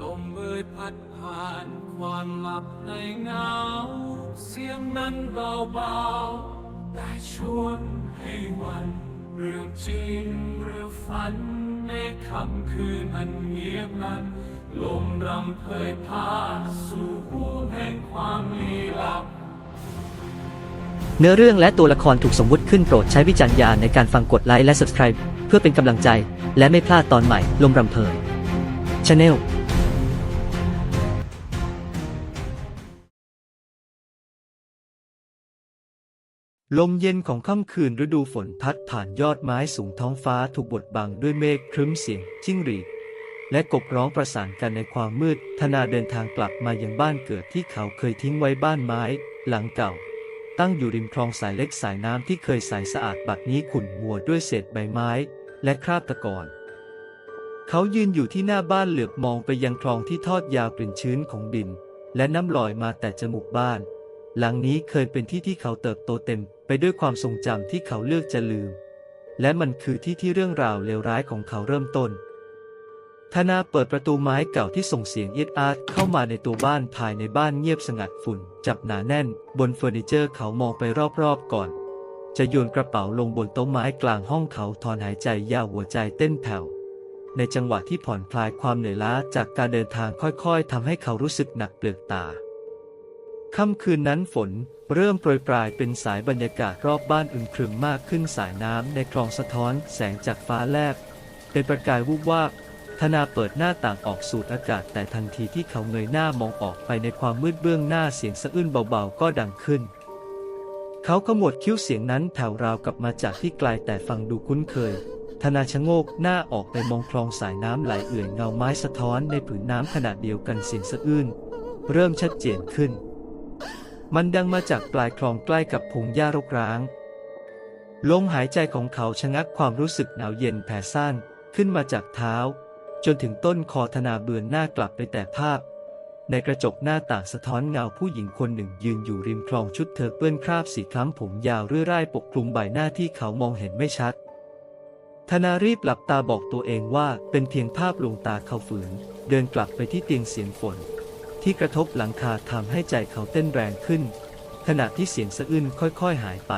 ลมเอ่ยพัดผ่านความหลับในเงา เสียงนั้นเบาๆแต่ชวนให้วันเรื่องจริงเรื่องฝันในค่ำคืนอันเงียบนั้น ลมรำเพยพาสู่หูแห่งความลี้ลับเนื้อเรื่องและตัวละครถูกสมมุติขึ้นโปรดใช้วิจารณญาณในการฟังกดไลค์และ subscribe เพื่อเป็นกำลังใจ และไม่พลาดตอนใหม่ ลมรำเพย Channel ลมเย็นของค่ำคืนฤดูฝนพัดผ่านยอดไม้สูงท้องฟ้าถูกบดบังด้วยเมฆครึ้มเสียงจิ้งหรีดและกบร้องประสานกันในความมืด ธนาเดินทางกลับมายังบ้านเกิดที่เขาเคยทิ้งไว้บ้านไม้ หลังเก่า ตั้งอยู่ริมคลองสายเล็กสายน้ำที่เคยใสสะอาดบัดนี้ขุ่นมัวด้วยเศษใบไม้ และคราบตะกอนเขายืนอยู่ที่หน้าบ้านเหลือบมองไปยังคลองที่ทอดยาวกลิ่นชื้นของดิน และน้ำลอยมาแต่จมูกบ้าน หลังนี้เคยเป็นที่ที่เขาเติบโตเต็มไปด้วยความทรงจำที่เขาเลือกจะลืม และมันคือที่ที่เรื่องราวเลวร้ายของเขาเริ่มต้นธนาเปิดประตูไม้เก่าที่ส่งเสียงเอียดอาร์เข้ามาในตัวบ้านภายในบ้านเงียบสงัดฝุ่น จับหนาแน่น บนเฟอร์นิเจอร์เขามองไปรอบๆก่อน จะโยนกระเป๋าลงบนโต๊ะไม้กลางห้องเขาถอนหายใจยาวหัวใจเต้นแผ่วในจังหวะที่ผ่อนคลายความเหนื่อยล้าจากการเดินทางค่อยๆทำให้เขารู้สึกหนักเปลือกตา ค่ำคืนนั้นฝนเริ่มโปรยปลายเป็นสายบรรยากาศรอบบ้านอึมครึมมากขึ้นสายน้ำในคลองสะท้อนแสงจากฟ้าแลบเป็นประกายวูบวาบธนาเปิดหน้าต่างออกสูดอากาศแต่ทันทีที่เขาเงยหน้ามองออกไปในความมืดเบื้องหน้าเสียงสะอื้นเบาๆก็ดังขึ้น เขาขมวดคิ้วเสียงนั้นแผ่วราวกลับมาจากที่ไกลแต่ฟังดูคุ้นเคย ธนาชะโงกหน้าออกไปมองคลองสายน้ำไหลเอื่อยเงาไม้สะท้อนในผืนน้ำขนาดเดียวกันเสียงสะอื้นเริ่มชัดเจนขึ้น มันดังมาจากปลายคลองใกล้กับพงหญ้ารกร้าง ลมหายใจของเขาชะงักความรู้สึกหนาวเย็นแผ่ซ่านขึ้นมาจากเท้า จนถึงต้นคอธนาเบือนหน้ากลับไปแต่ภาพ ในกระจกหน้าต่างสะท้อนเงาผู้หญิงคนหนึ่งยืนอยู่ริมคลองชุดเธอเปื้อนคราบสีคล้ำผมยาวเรื่อยร่ายปกคลุมใบหน้าที่เขามองเห็นไม่ชัด ธนารีบหลับตาบอกตัวเองว่าเป็นเพียงภาพลวงตาเขาฝืน เดินกลับไปที่เตียงเสียงฝน ที่กระทบหลังคาทำให้ใจเขาเต้นแรงขึ้น ขณะที่เสียงสะอื้นค่อยๆหายไป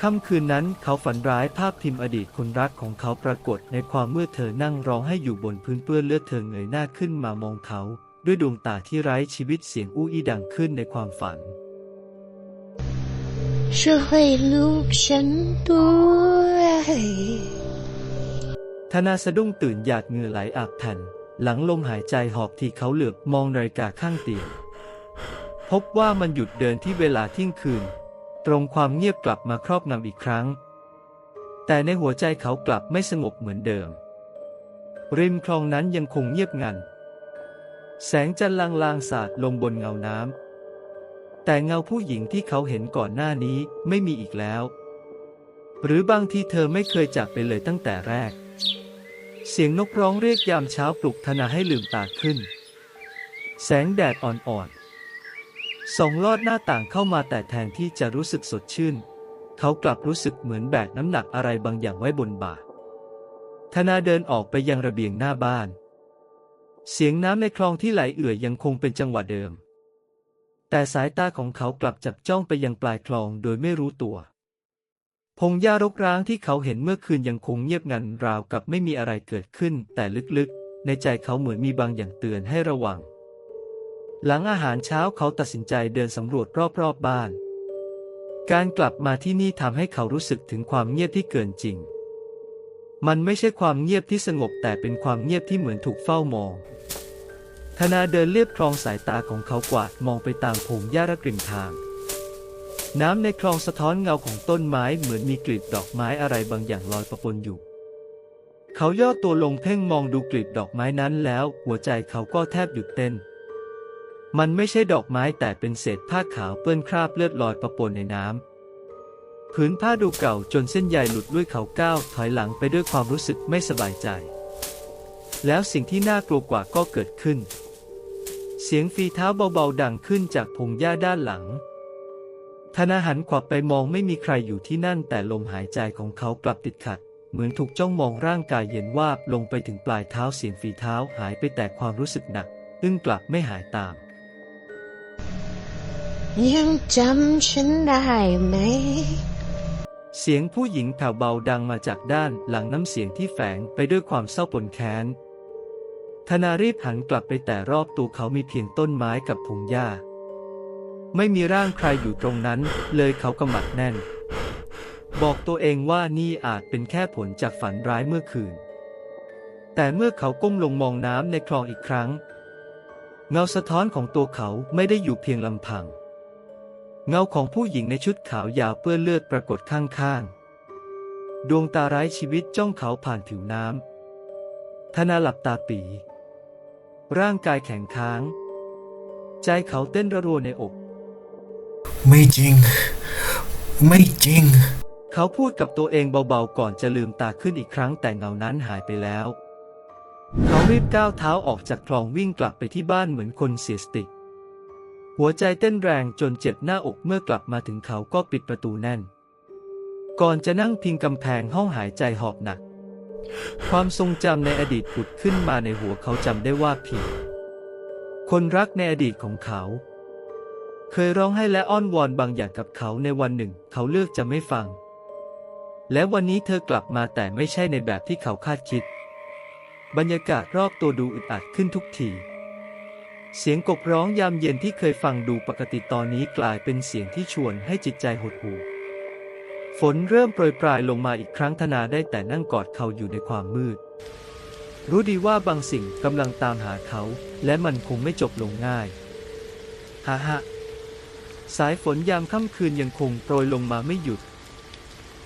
ค่ำคืนนั้นเขาฝันร้ายภาพพิมพ์อดีตคนรักของเขาปรากฏในความมืดเธอนั่งร้องให้อยู่บนพื้นเปื้อนเลือดเธอเงยหน้าขึ้นมามองเขา ด้วยดวงตาที่ไร้ชีวิตเสียงอู้อี้ดังขึ้นในความฝันช่วยลูกฉันด้วยธนาสะดุ้งตื่นหยาดเหงื่อไหลอาบแผ่น หลังลมหายใจหอบที่เขาเหลือบมองนาฬิกาข้างเตียงพบว่ามันหยุดเดินที่เวลาเที่ยงคืน ตรงความเงียบกลับมาครอบงำอีกครั้ง แต่ในหัวใจเขากลับไม่สงบเหมือนเดิม ริมคลองนั้นยังคงเงียบงัน แสงจันทร์ลางๆสาดลงบนเงาน้ำแต่เงาผู้หญิงที่เขาเห็นก่อนหน้านี้ไม่มีอีกแล้ว หรือบางทีเธอไม่เคยจากไปเลยตั้งแต่แรก เสียงนกร้องเรียกยามเช้าปลุกธนาให้ลืมตาขึ้น แสงแดดอ่อนๆส่องลอดหน้าต่างเข้ามาแต่แทนที่จะรู้สึกสดชื่น เขากลับรู้สึกเหมือนแบกน้ำหนักอะไรบางอย่างไว้บนบ่าธนาเดินออกไปยังระเบียงหน้าบ้าน เสียงน้ำในคลองที่ไหลเอื่อยยังคงเป็นจังหวะเดิม แต่สายตาของเขากลับจับจ้องไปยังปลายคลองโดยไม่รู้ตัว พงหญ้ารกร้างที่เขาเห็นเมื่อคืนยังคงเงียบงันราวกับไม่มีอะไรเกิดขึ้น แต่ลึกๆ ในใจเขาเหมือนมีบางอย่างเตือนให้ระวัง หลังอาหารเช้าเขาตัดสินใจเดินสำรวจรอบๆบบ้าน การกลับมาที่นี่ทำให้เขารู้สึกถึงความเงียบที่เกินจริง มันไม่ใช่ความเงียบที่สงบแต่เป็นความเงียบที่เหมือนถูกเฝ้ามองธนาเดินเลียบคลองสายตาของเขากวาดมองไปตามพงหญ้าระกริมทาง น้ำในคลองสะท้อนเงาของต้นไม้เหมือนมีกลีบดอกไม้อะไรบางอย่างลอยประปนอยู่ เขาย่อตัวลงเพ่งมองดูกลีบดอกไม้นั้นแล้ว หัวใจเขาก็แทบหยุดเต้น มันไม่ใช่ดอกไม้แต่เป็นเศษผ้าขาวเปื้อนคราบเลือดลอยประปนในน้ำผืนผ้าดูเก่าจนเส้นใยหลุดด้วยเขาก้าวถอยหลังไปด้วยความรู้สึกไม่สบายใจ แล้วสิ่งที่น่ากลัวกว่าก็เกิดขึ้น เสียงฝีเท้าเบาๆดังขึ้นจากพงหญ้าด้านหลัง ธนาหันขวับไปมองไม่มีใครอยู่ที่นั่นแต่ลมหายใจของเขากลับติดขัด เหมือนถูกจ้องมองร่างกายเย็นวาบลงไปถึงปลายเท้าเสียงฝีเท้าหายไปแต่ความรู้สึกหนักอึ้งกลับไม่หายตาม ยังจำฉันได้ไหม เสียงผู้หญิงแผ่วเบาดังมาจากด้านหลังน้ำเสียงที่แฝงไปด้วยความเศร้าปนแค้นธนารีบหันกลับไปแต่รอบตัวเขามีเพียงต้นไม้กับพงหญ้า ไม่มีร่างใครอยู่ตรงนั้น เลยเขากำมัดแน่น บอกตัวเองว่านี่อาจเป็นแค่ผลจากฝันร้ายเมื่อคืน แต่เมื่อเขาก้มลงมองน้ำในคลองอีกครั้ง เงาสะท้อนของตัวเขาไม่ได้อยู่เพียงลำพัง เงาของผู้หญิงในชุดขาวยาวเปื้อนเลือดปรากฏข้างๆ ดวงตาไร้ชีวิตจ้องเขาผ่านผิวน้ำธนาหลับตาปี ร่างกายแข็งค้าง ใจเขาเต้นระรัวในอก ไม่จริง ไม่จริง เขาพูดกับตัวเองเบาๆก่อนจะลืมตาขึ้นอีกครั้งแต่เงานั้นหายไปแล้ว เขารีบก้าวเท้าออกจากคลองวิ่งกลับไปที่บ้านเหมือนคนเสียสติ หัวใจเต้นแรงจนเจ็บหน้าอกเมื่อกลับมาถึงเขาก็ปิดประตูแน่น ก่อนจะนั่งพิงกำแพงห้องหายใจหอบหนัก ความทรงจำในอดีตผุดขึ้นมาในหัวเขาจำได้ว่าเพีคนรักในอดีตของเขา เคยร้องไห้และอ้อนวอนบางอย่างกับเขาในวันหนึ่ง เขาเลือกจะไม่ฟัง และวันนี้เธอกลับมาแต่ไม่ใช่ในแบบที่เขาคาดคิด บรรยากาศรอบตัวดูอึดอัดขึ้นทุกที เสียงกบร้องยามเย็นที่เคยฟังดูปกติตอนนี้กลายเป็นเสียงที่ชวนให้จิตใจหดหู่ฝนเริ่มโปรยปลายลงมาอีกครั้งธนาได้แต่นั่งกอดเขาอยู่ในความมืด รู้ดีว่าบางสิ่งกำลังตามหาเขา และมันคงไม่จบลงง่ายฮ่าฮะ สายฝนยามค่ำคืนยังคงโปรยลงมาไม่หยุด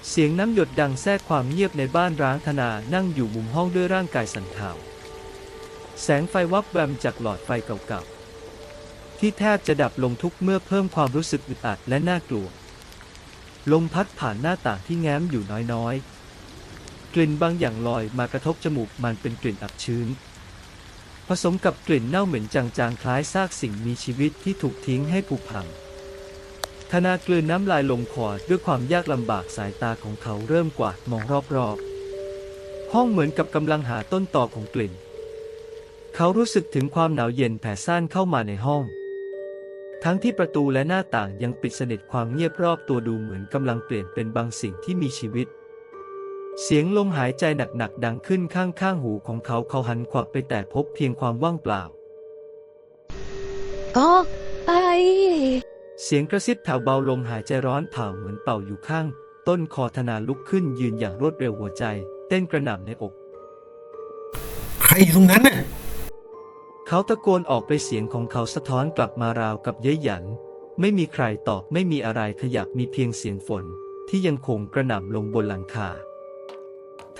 เสียงน้ำหยดดังแทรกความเงียบในบ้านร้างธนานั่งอยู่มุมห้องด้วยร่างกายสั่นเทาแสงไฟวับแวมจากหลอดไฟเก่าๆ ที่แทบจะดับลงทุกเมื่อเพิ่มความรู้สึกอึดอัดและน่ากลัว ลมพัดผ่านหน้าต่างที่แง้มอยู่น้อยๆ กลิ่นบางอย่างลอยมากระทบจมูกมันเป็นกลิ่นอับชื้น ผสมกับกลิ่นเน่าเหม็นจางๆ คล้ายซากสิ่งมีชีวิตที่ถูกทิ้งให้ผุพัง ธนากลืนน้ำลายลงคอด้วยความยากลำบากสายตาของเขาเริ่มกวาดมองรอบๆ ห้องเหมือนกับกำลังหาต้นตอของกลิ่น เขารู้สึกถึงความหนาวเย็นแผ่ซ่านเข้ามาในห้อง ทั้งที่ประตูและหน้าต่างยังปิดสนิทความเงียบรอบตัวดูเหมือนกำลังเปลี่ยนเป็นบางสิ่งที่มีชีวิต เสียงลมหายใจหนักๆดังขึ้นข้างๆหูของเขาเขาหันขวับไปแต่พบเพียงความว่างเปล่า ก็ไป เสียงกระซิบแผ่วเบาลมหายใจร้อนเผาเหมือนเป่าอยู่ข้าง ต้นคอธนาลุกขึ้นยืนอย่างรวดเร็วหัวใจ เต้นกระหน่ำในอก ใครอยู่ตรงนั้นน่ะเขาตะโกนออกไปเสียงของเขาสะท้อนกลับมาราวกับเย้ยหยัน ไม่มีใครตอบไม่มีอะไรขยับมีเพียงเสียงฝนที่ยังคงกระหน่ำลงบนหลังคา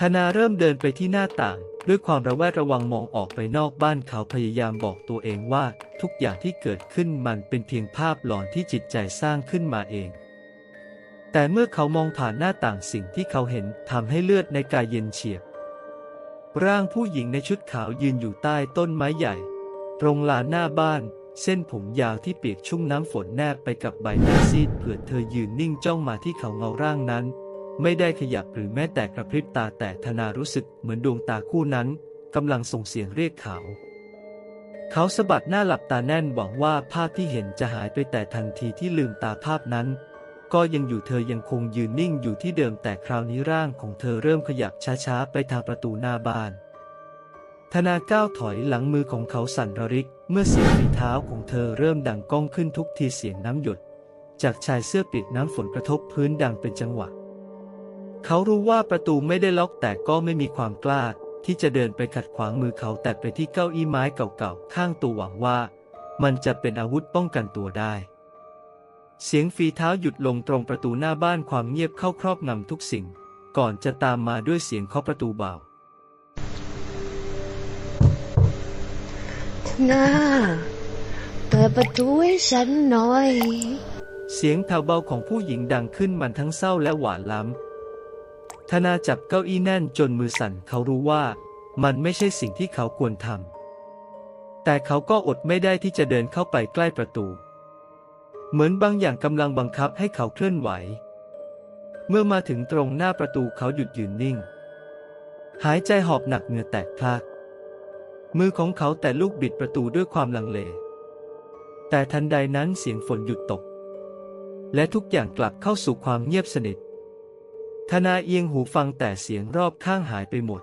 ธนาเริ่มเดินไปที่หน้าต่าง ด้วยความระแวดระวังมองออกไปนอกบ้านเขาพยายามบอกตัวเองว่า ทุกอย่างที่เกิดขึ้นมันเป็นเพียงภาพหลอนที่จิตใจสร้างขึ้นมาเอง แต่เมื่อเขามองผ่านหน้าต่างสิ่งที่เขาเห็นทำให้เลือดในกายเย็นเฉียบ ร่างผู้หญิงในชุดขาวยืนอยู่ใต้ต้นไม้ใหญ่ ตรงลานหน้าบ้านเส้นผมยาวที่เปียกชุ่มน้ำฝนแนบไปกับใบหน้าซีดเผื่อเธอยืนนิ่งจ้องมาที่เขาเงาร่างนั้น ไม่ได้ขยับหรือแม้แต่กระพริบตาแต่ธนารู้สึกเหมือนดวงตาคู่นั้นกำลังส่งเสียงเรียกเขา เขาสะบัดหน้าหลับตาแน่นหวังว่าภาพที่เห็นจะหายไปแต่ทันทีที่ลืมตาภาพนั้น ก็ยังอยู่เธอยังคงยืนนิ่งอยู่ที่เดิมแต่คราวนี้ร่างของเธอเริ่มขยับช้าๆ ไปทางประตูหน้าบ้าน ธนาก้าวถอยหลังมือของเขาสั่นระริก เมื่อเสียงฝีเท้าของเธอเริ่มดังก้องขึ้นทุกทีเสียงน้ำหยด จากชายเสื้อเปียกน้ำฝนกระทบพื้นดังเป็นจังหวะ เขารู้ว่าประตูไม่ได้ล็อกแต่ก็ไม่มีความกล้า ที่จะเดินไปขัดขวางมือเขาแต่ไปที่เก้าอี้ไม้เก่าๆข้างตัวหวังว่า มันจะเป็นอาวุธป้องกันตัวได้ เสียงฝีเท้าหยุดลงตรงประตูหน้าบ้านความเงียบเข้าครอบงำทุกสิ่ง ก่อนจะตามมาด้วยเสียงเคาะประตูเบาธนาเปิดประตูให้ฉันหน่อย เสียงแผ่วเบาของผู้หญิงดังขึ้นมันทั้งเศร้าและหวานล้ำ ธนาจับเก้าอี้แน่นจนมือสั่นเขารู้ว่า มันไม่ใช่สิ่งที่เขาควรทำแต่เขาก็อดไม่ได้ที่จะเดินเข้าไปใกล้ประตู เหมือนบางอย่างกำลังบังคับให้เขาเคลื่อนไหว เมื่อมาถึงตรงหน้าประตูเขาหยุดยืนนิ่ง หายใจหอบหนักเหงื่อแตกพลากมือของเขาแต่ลูกบิดประตูด้วยความลังเล แต่ทันใดนั้นเสียงฝนหยุดตก และทุกอย่างกลับเข้าสู่ความเงียบสนิท ธนาเอียงหูฟังแต่เสียงรอบข้างหายไปหมด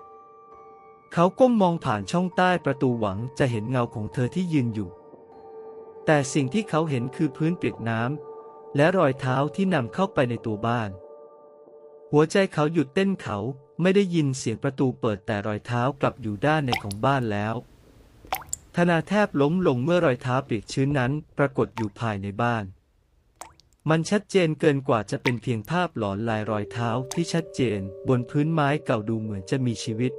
เขาก้มมองผ่านช่องใต้ประตูหวังจะเห็นเงาของเธอที่ยืนอยู่ แต่สิ่งที่เขาเห็นคือพื้นเปียกน้ำและรอยเท้าที่นำเข้าไปในตัวบ้าน หัวใจเขาหยุดเต้นเขาไม่ได้ยินเสียงประตูเปิดแต่รอยเท้ากลับอยู่ด้านในของบ้านแล้ว ธนาแทบล้มลงเมื่อรอยเท้าเปียกชื้นนั้นปรากฏอยู่ภายในบ้าน มันชัดเจนเกินกว่าจะเป็นเพียงภาพหลอนลายรอยเท้าที่ชัดเจน บนพื้นไม้เก่าดูเหมือนจะมีชีวิต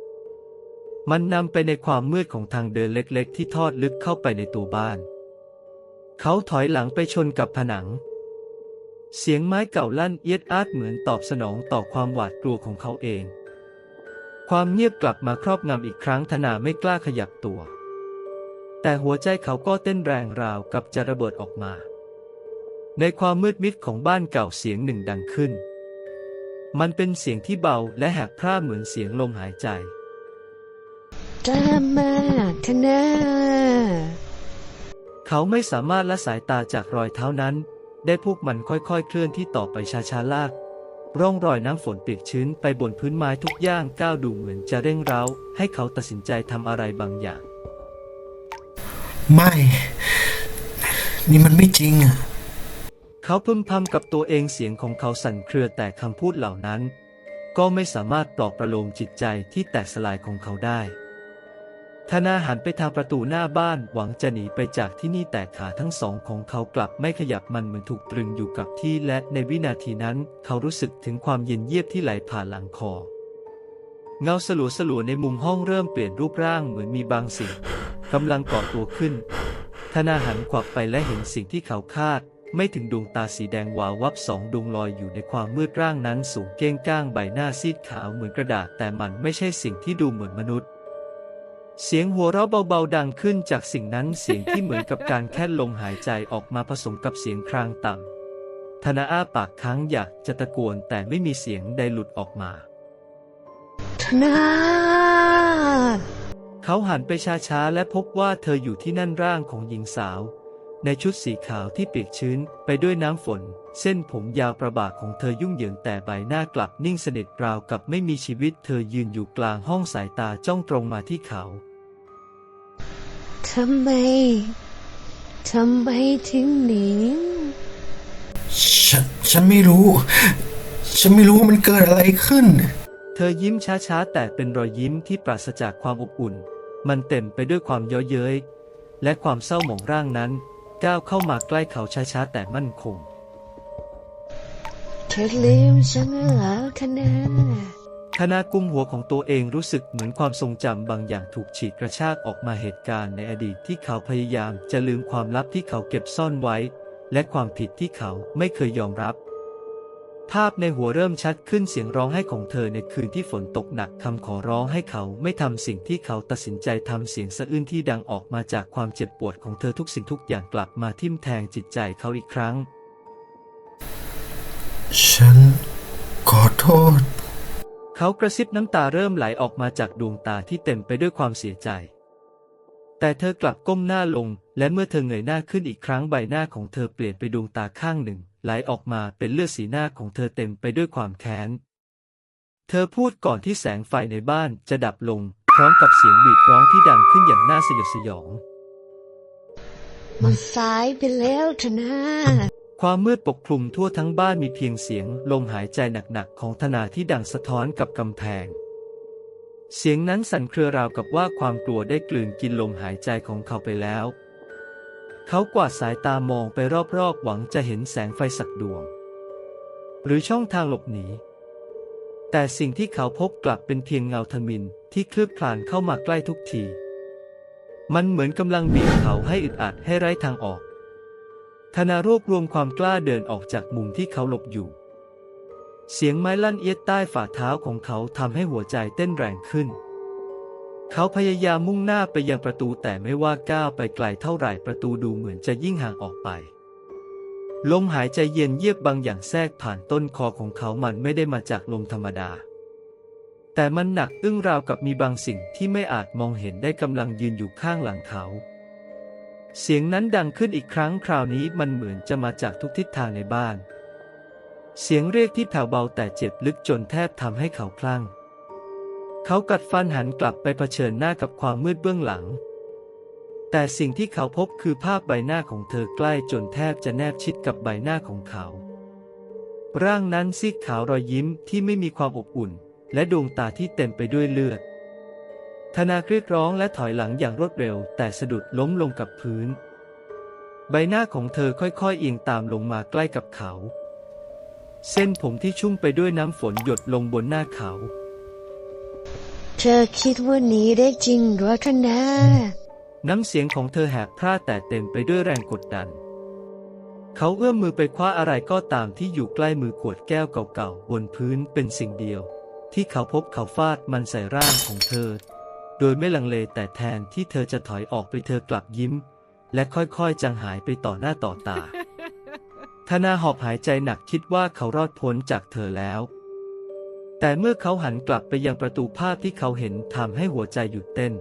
มันนำไปในความมืดของทางเดินเล็กๆ ที่ทอดลึกเข้าไปในตัวบ้าน เขาถอยหลังไปชนกับผนัง เสียงไม้เก่าลั่นเอียดอาดเหมือนตอบสนองต่อความหวาดกลัวของเขาเอง ความเงียบกลับมาครอบงำอีกครั้งธนาไม่กล้าขยับตัว แต่หัวใจเขาก็เต้นแรงราวกับจะระเบิดออกมา ในความมืดมิดของบ้านเก่าเสียงหนึ่งดังขึ้น มันเป็นเสียงที่เบาและแหกพร่าเหมือนเสียงลมหายใจ ตามมาธนาเขาไม่สามารถละสายตาจากรอยเท้านั้น ได้พวกมันค่อยๆ เคลื่อนที่ต่อไปช้าๆลาก ร่องรอยน้ำฝนเปียกชื้นไปบนพื้นไม้ทุกย่างก้าวดูเหมือนจะเร่งเร้า ให้เขาตัดสินใจทำอะไรบางอย่าง ไม่ นี่มันไม่จริงอะ เขาพึมพำกับตัวเองเสียงของเขาสั่นเครือแต่คำพูดเหล่านั้น ก็ไม่สามารถปลอบประโลมจิตใจที่แตกสลายของเขาได้ธนาหันไปทางประตูหน้าบ้านหวังจะหนีไปจากที่นี่แต่ขาทั้งสองของเขากลับไม่ขยับมันเหมือนถูกตรึงอยู่กับที่และในวินาทีนั้นเขารู้สึกถึงความเย็นเยียบที่ไหลผ่านหลังคอ เงาสลัวสลัวในมุมห้องเริ่มเปลี่ยนรูปร่างเหมือนมีบางสิ่งกำลังก่อตัวขึ้นธนาหันขวับไปและเห็นสิ่งที่เขาคาด ไม่ถึงดวงตาสีแดงวาววับสองดวงลอยอยู่ในความมืดร่างนั้นสูงเก้งก้างใบหน้าซีดขาวเหมือนกระดาษแต่มันไม่ใช่สิ่งที่ดูเหมือนมนุษย์ เสียงหัวเราะเบาๆดังขึ้นจากสิ่งนั้นเสียงที่เหมือนกับการแค่ลมหายใจออกมาผสมกับเสียงครางต่ำธนาอ้าปากค้างอยากจะตะโกนแต่ไม่มีเสียงใดหลุดออกมาธนาเขาหันไปช้าๆและพบว่าเธออยู่ที่นั่นร่างของหญิงสาว ในชุดสีขาวที่เปียกชื้นไปด้วยน้ำฝน เส้นผมยาวประบาของเธอยุ่งเหยิงแต่ใบหน้ากลับนิ่งสนิทราวกับไม่มีชีวิต เธอยืนอยู่กลางห้องสายตาจ้องตรงมาที่เขาทำไม ทำไมถึงหนีฉันฉันไม่รู้ ฉันไม่รู้ว่ามันเกิดอะไรขึ้น เธอยิ้มช้าๆ แต่เป็นรอยยิ้มที่ปราศจากความอบอุ่น มันเต็มไปด้วยความเย้อเย้ยและความเศร้าหมองร่างนั้น ก้าวเข้ามาใกล้เขาช้าๆแต่มั่นคง เธอลืมฉันแล้วธนาธนากุมหัวของตัวเองรู้สึกเหมือนความทรงจำบางอย่างถูกฉีกกระชากออกมาเหตุการณ์ในอดีตที่เขาพยายามจะลืมความลับที่เขาเก็บซ่อนไว้ และความผิดที่เขาไม่เคยยอมรับ ภาพในหัวเริ่มชัดขึ้นเสียงร้องไห้ของเธอในคืนที่ฝนตกหนักคำขอร้องให้เขาไม่ทำสิ่งที่เขาตัดสินใจทำเสียงสะอื้นที่ดังออกมาจากความเจ็บปวดของเธอทุกสิ่งทุกอย่างกลับมาทิ่มแทงจิตใจเขาอีกครั้ง ฉันขอโทษ เขากระซิบน้ำตาเริ่มไหลออกมาจากดวงตาที่เต็มไปด้วยความเสียใจ แต่เธอกลับก้มหน้าลง และเมื่อเธอเงยหน้าขึ้นอีกครั้งใบหน้าของเธอเปลี่ยนไปดวงตาข้างหนึ่ง ไหลออกมาเป็นเลือดสีหน้าของเธอเต็มไปด้วยความแค้น เธอพูดก่อนที่แสงไฟในบ้านจะดับลง พร้อมกับเสียงบีบร้องที่ดังขึ้นอย่างน่าสยดสยอง มันสายไปแล้วธนาความมืดปกคลุมทั่วทั้งบ้านมีเพียงเสียง ลมหายใจหนักๆของธนาที่ดังสะท้อนกับกำแพง เสียงนั้นสั่นเครือราวกับว่าความกลัวได้กลืนกินลมหายใจของเขาไปแล้ว เขากวาดสายตามองไปรอบๆ หวังจะเห็นแสงไฟสักดวง หรือช่องทางหลบหนี แต่สิ่งที่เขาพบกลับเป็นเพียงเงาทมินที่คลืบคลานเข้ามาใกล้ทุกที มันเหมือนกำลังบีบเขาให้อึดอัดให้ไร้ทางออกธนารวบรวมความกล้าเดินออกจากมุมที่เขาหลบอยู่ เสียงไม้ลั่นเอียดใต้ฝ่าเท้าของเขาทำให้หัวใจเต้นแรงขึ้น เขาพยายามมุ่งหน้าไปยังประตูแต่ไม่ว่าก้าวไปไกลเท่าไหร่ประตูดูเหมือนจะยิ่งห่างออกไป ลมหายใจเย็นเยียบบางอย่างแทรกผ่านต้นคอของเขามันไม่ได้มาจากลมธรรมดา แต่มันหนักอึ้งราวกับมีบางสิ่งที่ไม่อาจมองเห็นได้กำลังยืนอยู่ข้างหลังเขา เสียงนั้นดังขึ้นอีกครั้งคราวนี้มันเหมือนจะมาจากทุกทิศทางในบ้าน เสียงเรียกที่แผ่วเบาแต่เจ็บลึกจนแทบทำให้เขาคลั่ง เขากัดฟันหันกลับไปเผชิญหน้ากับความมืดเบื้องหลัง แต่สิ่งที่เขาพบคือภาพใบหน้าของเธอใกล้จนแทบจะแนบชิดกับใบหน้าของเขา ร่างนั้นซีดขาวรอยยิ้มที่ไม่มีความอบอุ่น และดวงตาที่เต็มไปด้วยเลือด ธนาเรียกร้องและถอยหลังอย่างรวดเร็ว แต่สะดุดล้มลงกับพื้น ใบหน้าของเธอค่อยๆเอียงตามลงมาใกล้กับเขา เส้นผมที่ชุ่มไปด้วยน้ำฝนหยดลงบนหน้าเขา เธอคิดว่าหนี้ได้จริงเหรอธนาน้ำเสียงของเธอแหบพร่าแต่เต็มไปด้วยแรงกดดัน เขาเอื้อมมือไปคว้าอะไรก็ตามที่อยู่ใกล้มือขวดแก้วเก่าๆบนพื้นเป็นสิ่งเดียว ที่เขาพบเขาฟาดมันใส่ร่างของเธอ โดยไม่ลังเลแต่แทนที่เธอจะถอยออกไปเธอกลับยิ้ม และค่อยๆจางหายไปต่อหน้าต่อตา ธนาหอบหายใจหนักคิดว่าเขารอดพ้นจากเธอแล้ว แต่เมื่อเขาหันกลับไปยังประตูภาพที่เขาเห็นทำให้หัวใจหยุดเต้น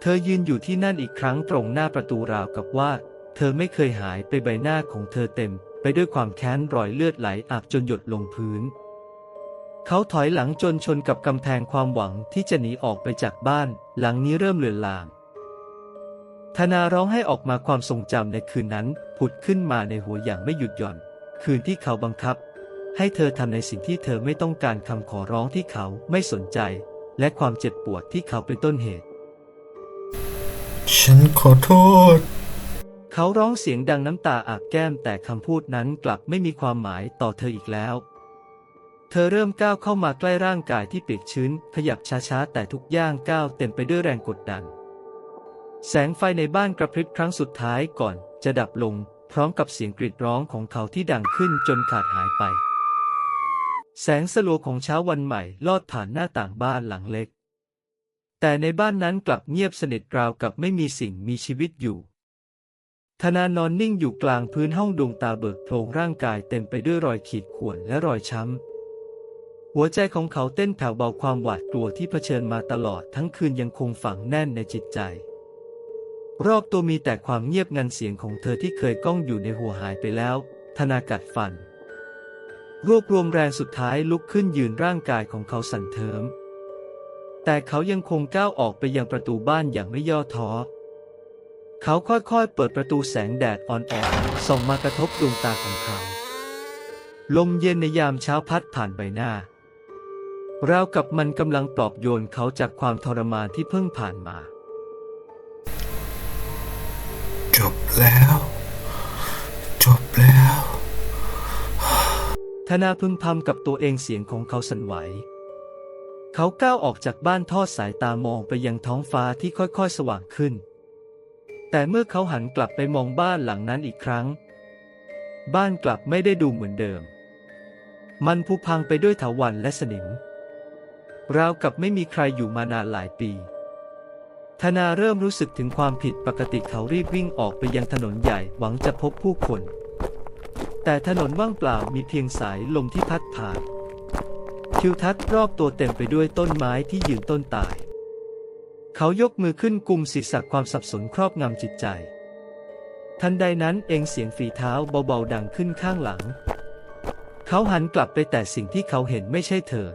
เธอยืนอยู่ที่นั่นอีกครั้งตรงหน้าประตูราวกับว่า เธอไม่เคยหายไปใบหน้าของเธอเต็ม ไปด้วยความแค้นรอยเลือดไหลอาบจนหยดลงพื้น เขาถอยหลังจนชนกับกำแพงความหวังที่จะหนีออกไปจากบ้าน หลังนี้เริ่มเลือนลางธนาร้องให้ออกมาความทรงจำในคืนนั้น ผุดขึ้นมาในหัวอย่างไม่หยุดหย่อน คืนที่เขาบังคับ ให้เธอทำในสิ่งที่เธอไม่ต้องการคำขอร้องที่เขาไม่สนใจ และความเจ็บปวดที่เขาเป็นต้นเหตุ ฉันขอโทษ เขาร้องเสียงดังน้ำตาอาบแก้มแต่คำพูดนั้นกลับไม่มีความหมายต่อเธออีกแล้วเธอเริ่มก้าวเข้ามาใกล้ร่างกายที่เปียกชื้น ขยับช้าๆ แต่ทุกย่างก้าวเต็มไปด้วยแรงกดดัน แสงไฟในบ้านกระพริบครั้งสุดท้ายก่อน จะดับลงพร้อมกับเสียงกรีดร้องของเขาที่ดังขึ้นจนขาดหายไป แสงสลัวของเช้าวันใหม่ลอดผ่านหน้าต่างบ้านหลังเล็ก แต่ในบ้านนั้นกลับเงียบสนิทราวกับไม่มีสิ่งมีชีวิตอยู่ธนานอนนิ่งอยู่กลางพื้นห้องดวงตาเบิกโพรงร่างกายเต็มไปด้วยรอยขีดข่วนและรอยช้ำ หัวใจของเขาเต้นแผ่วเบาความหวาดกลัวที่เผชิญมาตลอดทั้งคืนยังคงฝังแน่นในจิตใจ รอบตัวมีแต่ความเงียบงันเสียงของเธอที่เคยก้องอยู่ในหัวหายไปแล้ว ธนากัดฟัน รวบรวมแรงสุดท้ายลุกขึ้นยืนร่างกายของเขาสั่นเทิม แต่เขายังคงก้าวออกไปยังประตูบ้านอย่างไม่ย่อท้อ เขาค่อยๆเปิดประตูแสงแดดอ่อนๆส่องมากระทบดวงตาของเขา ลมเย็นในยามเช้าพัดผ่านใบหน้าราวกับมันกำลังปลอบโยนเขาจากความทรมานที่เพิ่งผ่านมา จบแล้ว จบแล้ว ธนาพึมพำกับตัวเองเสียงของเขาสั่นไหว เขาก้าวออกจากบ้านทอดสายตามองไปยังท้องฟ้าที่ค่อยๆ สว่างขึ้น แต่เมื่อเขาหันกลับไปมองบ้านหลังนั้นอีกครั้ง บ้านกลับไม่ได้ดูเหมือนเดิม มันผุพังไปด้วยเถาวัลย์และสนิม ราวกับไม่มีใครอยู่มานานหลายปี ธนาเริ่มรู้สึกถึงความผิดปกติเขารีบวิ่งออกไปยังถนนใหญ่หวังจะพบผู้คน แต่ถนนว่างเปล่ามีเพียงสายลมที่พัดผ่านทิวทัศน์รอบตัวเต็มไปด้วยต้นไม้ที่ยืนต้นตาย เขายกมือขึ้นกุมศีรษะความสับสนครอบงำจิตใจ ทันใดนั้นเองเสียงฝีเท้าเบาๆดังขึ้นข้างหลัง เขาหันกลับไปแต่สิ่งที่เขาเห็นไม่ใช่เธอ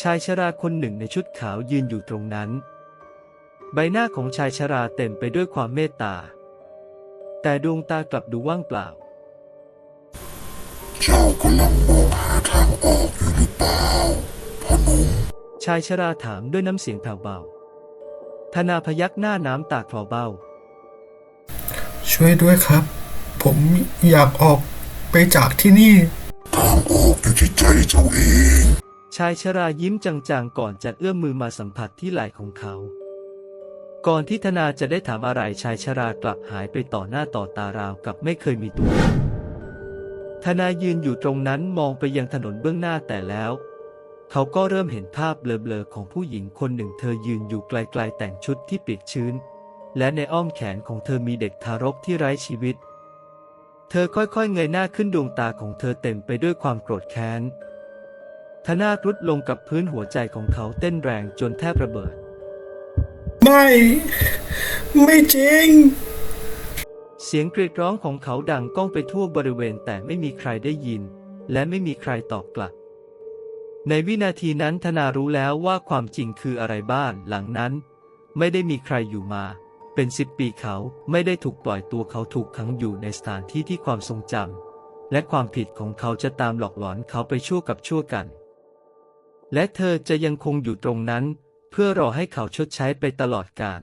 ชายชราคนหนึ่งในชุดขาวยืนอยู่ตรงนั้น ใบหน้าของชายชราเต็มไปด้วยความเมตตา แต่ดวงตากลับดูว่างเปล่า เจ้ากำลังมองหาทางออกอยู่หรือเปล่าพ่อหนุ่มชายชราถามด้วยน้ำเสียงแผ่วเบา ธนาพยักหน้าน้ำตาคลอเบ้า ช่วยด้วยครับ ผมอยากออกไปจากที่นี่ ทางออกอยู่ที่ใจเจ้าเอง ชายชรายิ้มจางๆก่อนจะเอื้อมมือมาสัมผัสที่ไหล่ของเขา ก่อนที่ธนาจะได้ถามอะไรชายชรากลับหายไปต่อหน้าต่อตาราวกับไม่เคยมีตัว ธนายืนอยู่ตรงนั้นมองไปยังถนนเบื้องหน้าแต่แล้ว เขาก็เริ่มเห็นภาพเบลอๆของผู้หญิงคนหนึ่งเธอยืนอยู่ไกลๆแต่งชุดที่เปียกชื้น และในอ้อมแขนของเธอมีเด็กทารกที่ไร้ชีวิต เธอค่อยๆเงยหน้าขึ้นดวงตาของเธอเต็มไปด้วยความโกรธแค้นธนาครุดลงกับพื้นหัวใจของเขาเต้นแรงจนแทบระเบิด ไม่ ไม่จริง เสียงกรีดร้องของเขาดังก้องไปทั่วบริเวณแต่ไม่มีใครได้ยิน และไม่มีใครตอบกลับ ในวินาทีนั้นธนารู้แล้วว่าความจริงคืออะไรบ้างหลังนั้น ไม่ได้มีใครอยู่มา เป็นสิบปีเขาไม่ได้ถูกปล่อยตัวเขาถูกขังอยู่ในสถานที่ที่ความทรงจำและความผิดของเขาจะตามหลอกหลอนเขาไปชั่วกับชั่วกัน และเธอจะยังคงอยู่ตรงนั้น เพื่อรอให้เขาชดใช้ไปตลอดกาล